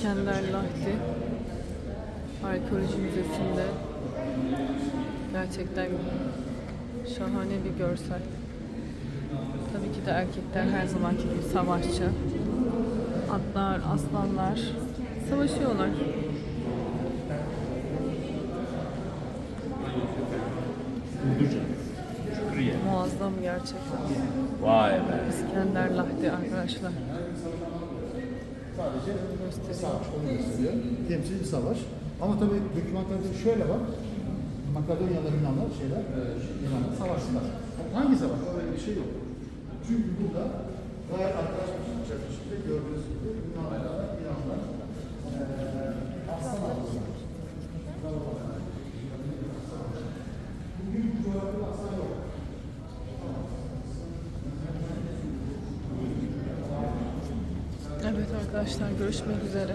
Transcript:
İskender Lahti Arkeoloji Müzesi'nde gerçekten şahane bir görsel. Tabii ki de erkekler her zamanki gibi savaşçı. Atlar, aslanlar savaşıyorlar. Muazzam gerçekten. Vay be. İskender Lahti arkadaşlar. Sadece savaş, onu gösteriyor. Temsili savaş. Ama tabii dokümantada şöyle var. Makedonyalı Yunanlar şeyler, e, Yunanlar savaştılar. Hangi savaş? Öyle bir şey yok. Çünkü burada gayet arkadaşlar şekilde gördüğünüz gibi Yunanlar, Yunanlar e, aslan aldılar. Bugün bu coğrafyada aslan yok. Evet arkadaşlar görüşmek üzere.